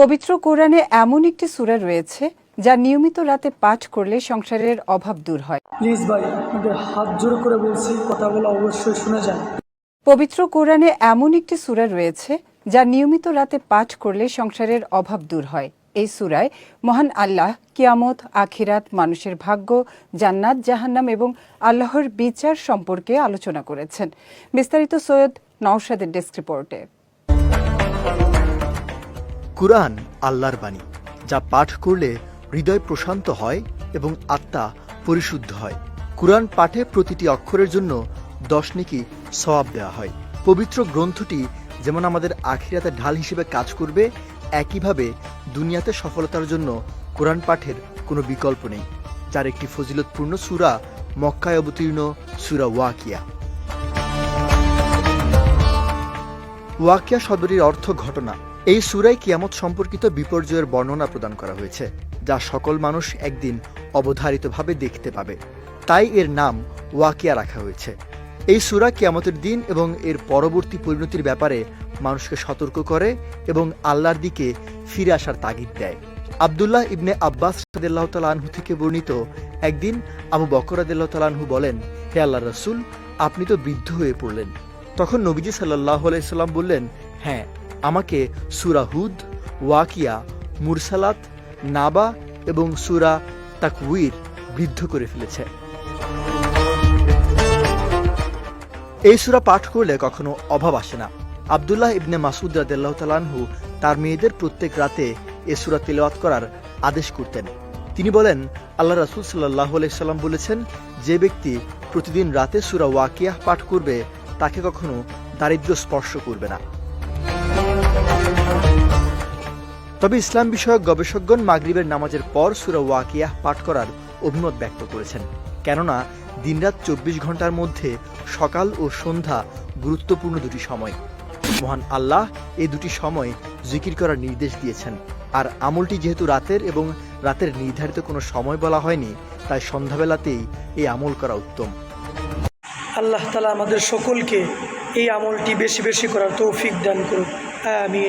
পবিত্র কোরআনে এমন একটি সূরা রয়েছে যা নিয়মিত রাতে পাঠ করলে সংসারের অভাব দূর হয়। প্লিজ ভাই আপনাদের হাত জোর করে বলছি কথাগুলো অবশ্যই শুনে যান। পবিত্র কোরআনে এমন একটি সূরা রয়েছে যা নিয়মিত রাতে পাঠ করলে সংসারের অভাব দূর হয়। এই সূরায় মহান আল্লাহ কিয়ামত আখিরাত মানুষের ভাগ্য জান্নাত জাহান্নাম এবং আল্লাহর বিচার সম্পর্কে আলোচনা করেছেন। বিস্তারিত সৈয়দ নওশাদের ডেস্ক রিপোর্টে। কুরআন আল্লাহর বাণী, যা পাঠ করলে হৃদয় প্রশান্ত হয় এবং আত্মা পরিশুদ্ধ হয়। কুরআন পাঠে প্রতিটি অক্ষরের জন্য দশ নেকি সওয়াব দেওয়া হয়। পবিত্র গ্রন্থটি যেমন আমাদের আখিরাতে ঢাল হিসেবে কাজ করবে, একইভাবে দুনিয়াতে সফলতার জন্য কোরআন পাঠের কোনো বিকল্প নেই, যার একটি ফজিলতপূর্ণ সূরা মক্কায় অবতীর্ণ সূরা ওয়াকিয়া। ওয়াকিয়া শব্দটির অর্থ ঘটনা। এই সুরাই কিয়ামত সম্পর্কিত বিপর্যয়ের বর্ণনা প্রদান করা হয়েছে, যা সকল মানুষ একদিন অবধারিতভাবে দেখতে পাবে। তাই এর নাম ওয়াকিয়া রাখা হয়েছে। এই সুরা কিয়ামতের দিন এবং এর পরবর্তী পরিণতির ব্যাপারে মানুষকে সতর্ক করে এবং আল্লাহর দিকে ফিরে আসার তাগিদ দেয়। আবদুল্লাহ ইবনে আব্বাস তালাহু থেকে বর্ণিত একদিন আবু বকর রাদিল্লাহ তালাহু বলেন, হে আল্লাহ রসুল, আপনি তো বৃদ্ধ হয়ে পড়লেন। তখন নবীজি সাল্লাহ আলাইসাল্লাম বললেন হ্যাঁ আমাকে সুরা হুদ, ওয়াকিয়া, মুরসালাত, নাবা এবং সুরা তাকউইর বৃদ্ধ করে ফেলেছে। এই সুরা পাঠ করলে কখনো অভাব আসে না। আবদুল্লাহ ইবনে মাসুদ রাদেল্লাহ তালানহু তার মেয়েদের প্রত্যেক রাতে এ সুরা তেলাওয়াত করার আদেশ করতেন। তিনি বলেন, আল্লাহ রাসুল সাল্লাহ আলাইসাল্লাম বলেছেন, যে ব্যক্তি প্রতিদিন রাতে সুরা ওয়াকিয়াহ পাঠ করবে, তাকে কখনো দারিদ্র্য স্পর্শ করবে না। তবে ইসলাম বিষয়ক গবেষকগণ মাগরিবের নামাজের পর সুরা ওয়াকিয়াহ পাঠ করার অভিমত ব্যক্ত করেছেন। কেননা, দিনরাত চব্বিশ ঘণ্টার মধ্যে সকাল ও সন্ধ্যা গুরুত্বপূর্ণ দুটি সময়। মহান আল্লাহ এই দুটি সময় জিকির করার নির্দেশ দিয়েছেন। আর আমলটি যেহেতু রাতের এবং রাতের নির্ধারিত কোনো সময় বলা হয়নি, তাই সন্ধ্যাবেলাতেই এই আমল করা উত্তম। আল্লাহ তালা আমাদের সকলকে এই আমলটি বেশি বেশি করার তৌফিক দান করুন আমিন।